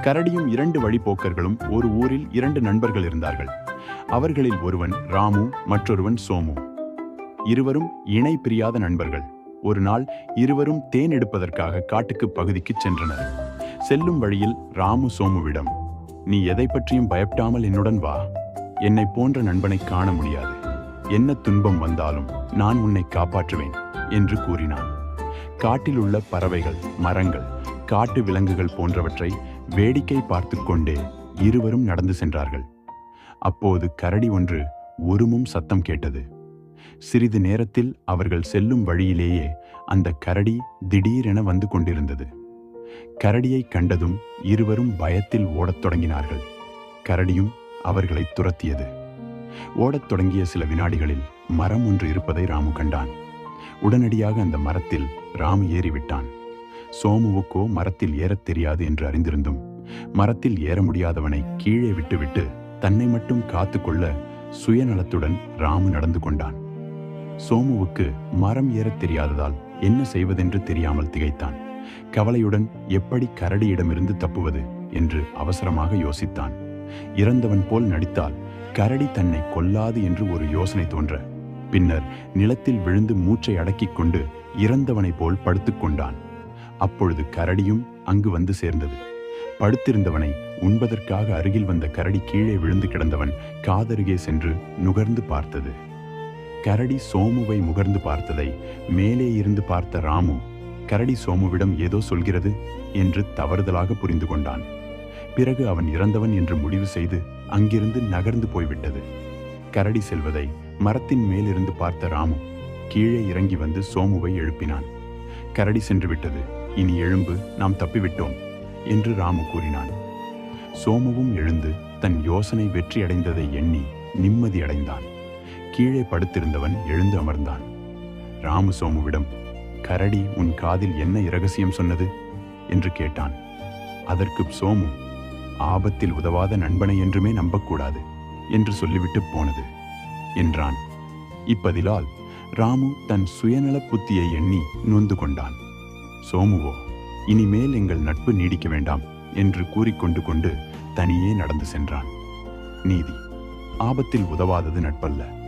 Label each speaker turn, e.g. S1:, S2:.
S1: கரடியும் இரண்டு வழிப்போக்கர்களும் ஒரு ஊரில் இரண்டு நண்பர்கள் இருந்தார்கள். அவர்களில் ஒருவன் ராமு மற்றொருவன் சோமு. இருவரும் இணை பிரியாத நண்பர்கள். ஒரு நாள் இருவரும் தேன் எடுப்பதற்காக காட்டுக்கு பகுதிக்கு சென்றனர். செல்லும் வழியில் ராமு சோமுவிடம் நீ எதை பற்றியும் பயப்படாமல் என்னுடன் வா. என்னை போன்ற நண்பனை காண முடியாது. என்ன துன்பம் வந்தாலும் நான் உன்னை காப்பாற்றுவேன் என்று கூறினான். காட்டில் உள்ள பறவைகள் மரங்கள் காட்டு விலங்குகள் போன்றவற்றை வேடிக்கை பார்த்து கொண்டே இருவரும் நடந்து சென்றார்கள். அப்போது கரடி ஒன்று உருமும் சத்தம் கேட்டது. சிறிது நேரத்தில் அவர்கள் செல்லும் வழியிலேயே அந்த கரடி திடீரென வந்து கொண்டிருந்தது. கரடியை கண்டதும் இருவரும் பயத்தில் ஓடத் தொடங்கினார்கள். கரடியும் அவர்களை துரத்தியது. ஓடத் தொடங்கிய சில வினாடிகளில் மரம் ஒன்று இருப்பதை ராமு கண்டான். உடனடியாக அந்த மரத்தில் ராமு ஏறிவிட்டான். சோமுவுக்கோ மரத்தில் ஏறத் தெரியாது என்று அறிந்திருந்தும் மரத்தில் ஏற முடியாதவனை கீழே விட்டுவிட்டு தன்னை மட்டும் காத்துக்கொள்ள சுயநலத்துடன் ராமு நடந்து கொண்டான். சோமுவுக்கு மரம் ஏறத் தெரியாததால் என்ன செய்வதென்று தெரியாமல் திகைத்தான். கவலையுடன் எப்படி கரடியிடமிருந்து தப்புவது என்று அவசரமாக யோசித்தான். இறந்தவன் போல் நடித்தால் கரடி தன்னை கொல்லாது என்று ஒரு யோசனை தோன்ற பின்னர் நிலத்தில் விழுந்து மூச்சை அடக்கிக் கொண்டு இறந்தவனைப் போல் படுத்துக்கொண்டான் அப்பொழுது கரடியும் அங்கு வந்து சேர்ந்தது. படுத்திருந்தவனை உண்பதற்காக அருகில் வந்த கரடி கீழே விழுந்து கிடந்தவன் காதருகே சென்று நுகர்ந்து பார்த்தது. கரடி சோமுவை முகர்ந்து பார்த்ததை மேலே இருந்து பார்த்த ராமு கரடி சோமுவிடம் ஏதோ சொல்கிறது? என்று தவறுதலாக புரிந்து கொண்டான். பிறகு அவன் இறந்தவன் என்று முடிவு செய்து அங்கிருந்து நகர்ந்து போய்விட்டது. கரடி செல்வதை மரத்தின் மேலிருந்து பார்த்த ராமு கீழே இறங்கி வந்து சோமுவை எழுப்பினான். கரடி சென்று விட்டது. இனி எழும்பு நாம் தப்பிவிட்டோம் என்று ராமு கூறினான். சோமுவும் எழுந்து தன் யோசனை வெற்றியடைந்ததை எண்ணி நிம்மதி அடைந்தான். கீழே படுத்திருந்தவன் எழுந்து அமர்ந்தான். ராமு சோமுவிடம் கரடி உன் காதில் என்ன இரகசியம் சொன்னது? என்று கேட்டான். அதற்கு சோமு ஆபத்தில் உதவாத நண்பனை என்றுமே நம்பக்கூடாது என்று சொல்லிவிட்டு போனது என்றான். இப்பதிலால் ராமு தன் சுயநல புத்தியை எண்ணி நொந்து கொண்டான். சோமுவோ இனிமேல் எங்கள் நட்பு நீடிக்க வேண்டாம் என்று கூறிக்கொண்டு கொண்டு தனியே நடந்து சென்றான். நீதி ஆபத்தில் உதவாதது நட்பல்ல.